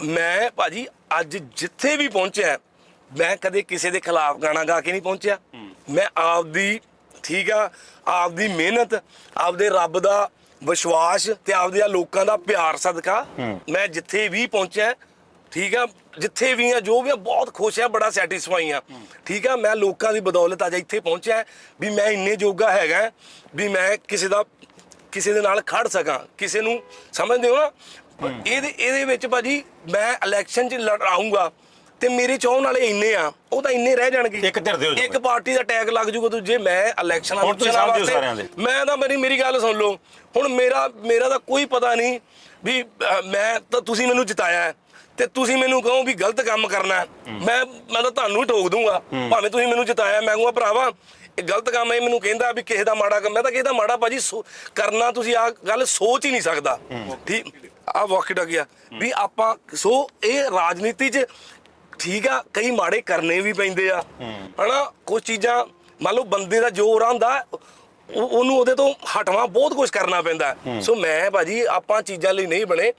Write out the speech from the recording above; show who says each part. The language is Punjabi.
Speaker 1: ਮੈਂ ਭਾਜੀ ਅੱਜ ਜਿੱਥੇ ਵੀ ਪਹੁੰਚਿਆ ਮੈਂ ਕਦੇ ਕਿਸੇ ਦੇ ਖਿਲਾਫ ਗਾਣਾ ਗਾ ਕੇ ਨਹੀਂ ਪਹੁੰਚਿਆ। ਮੈਂ ਆਪਦੀ ਠੀਕ ਆ ਆਪਦੀ ਮਿਹਨਤ ਆਪਦੇ ਰੱਬ ਦਾ ਵਿਸ਼ਵਾਸ ਤੇ ਆਪਦੇ ਆ ਲੋਕਾਂ ਦਾ ਪਿਆਰ ਸਦਕਾ ਮੈਂ ਜਿੱਥੇ ਵੀ ਪਹੁੰਚਿਆ ਠੀਕ ਆ ਜਿੱਥੇ ਵੀ ਆ ਜੋ ਵੀ ਆ ਬਹੁਤ ਖੁਸ਼ ਆ ਬੜਾ ਸੈਟੀਸਫਾਈ ਆ। ਠੀਕ ਆ ਮੈਂ ਲੋਕਾਂ ਦੀ ਬਦੌਲਤ ਅੱਜ ਇੱਥੇ ਪਹੁੰਚਿਆ ਵੀ ਮੈਂ ਇੰਨੇ ਜੋਗਾ ਹੈਗਾ ਵੀ ਮੈਂ ਕਿਸੇ ਦਾ ਕਿਸੇ ਦੇ ਨਾਲ ਖੜ ਸਕਾਂ ਕਿਸੇ ਨੂੰ ਸਮਝਦੇ ਹੋ ਨਾ? ਇਹਦੇ ਇਹਦੇ ਵਿੱਚ ਭਾਜੀ ਮੈਂ ਇਲੈਕਸ਼ਨ 'ਚ ਲੜਾਉਂਗਾ ਤੇ ਮੇਰੇ ਚਾਹਣ ਵਾਲੇ ਇੰਨੇ ਆ ਉਹ ਤਾਂ ਇੰਨੇ ਰਹਿ ਜਾਣਗੇ।
Speaker 2: ਇੱਕ ਧਿਰ ਦੇ ਹੋ ਜਾਓ।
Speaker 1: ਇੱਕ ਪਾਰਟੀ ਦਾ ਟੈਗ ਲੱਗ ਜੂਗਾ ਤੂੰ ਜੇ ਮੈਂ ਇਲੈਕਸ਼ਨ
Speaker 2: ਸਾਰਿਆਂ ਦੇ।
Speaker 1: ਮੈਂ ਤਾਂ ਮੇਰੀ ਮੇਰੀ ਗੱਲ ਸੁਣ ਲਓ। ਹੁਣ ਮੇਰਾ ਮੇਰਾ ਤਾਂ ਕੋਈ ਪਤਾ ਨਹੀਂ ਵੀ ਮੈਂ ਤਾਂ ਤੁਸੀਂ ਮੈਨੂੰ ਜਿਤਾਇਆ ਤੇ ਤੁਸੀਂ ਮੈਨੂੰ ਕਹੋ ਵੀ ਗਲਤ ਕੰਮ ਕਰਨਾ। ਮੈਂ ਮੈਂ ਤਾਂ ਤੁਹਾਨੂੰ ਹੀ ਠੋਕ ਦੂੰਗਾ। ਭਾਵੇਂ ਤੁਸੀਂ ਮੈਨੂੰ ਜਿਤਾਇਆ ਮੈਂ ਕਹੂੰਗਾ ਭਰਾਵਾ ਇਹ ਗਲਤ ਕੰਮ ਹੈ ਮੈਨੂੰ ਕਹਿੰਦਾ ਵੀ ਕਿਸੇ ਦਾ ਮਾੜਾ ਕੰਮ ਮੈਂ ਤਾਂ ਕਿਸੇ ਦਾ ਮਾੜਾ ਭਾਜੀ ਕਰਨਾ ਤੁਸੀਂ ਆ ਗੱਲ ਸੋਚ ਹੀ ਨਹੀਂ ਸਕਦਾ। ਠੀਕ ਆ ਵਾਕਿਟ ਆ ਗਿਆ। ਵੀ ਆਪਾਂ ਸੋ ਇਹ ਰਾਜਨੀਤੀ 'ਚ ਠੀਕ ਆ ਕਈ ਮਾੜੇ ਕਰਨੇ ਵੀ ਪੈਂਦੇ ਆ। ਹਨਾ ਕੁਝ ਚੀਜ਼ਾਂ ਮੰਨ ਲਓ ਬੰਦੇ ਦਾ ਜੋਰ ਆਂਦਾ ਉਹਨੂੰ ਉਹਦੇ ਤੋਂ ਹਟਵਾ ਬਹੁਤ ਕੁਝ ਕਰਨਾ ਪੈਂਦਾ। ਸੋ ਮੈਂ ਭਾਜੀ ਆਪਾਂ ਚੀਜ਼ਾਂ ਲਈ ਨਹੀਂ ਬਣੇ।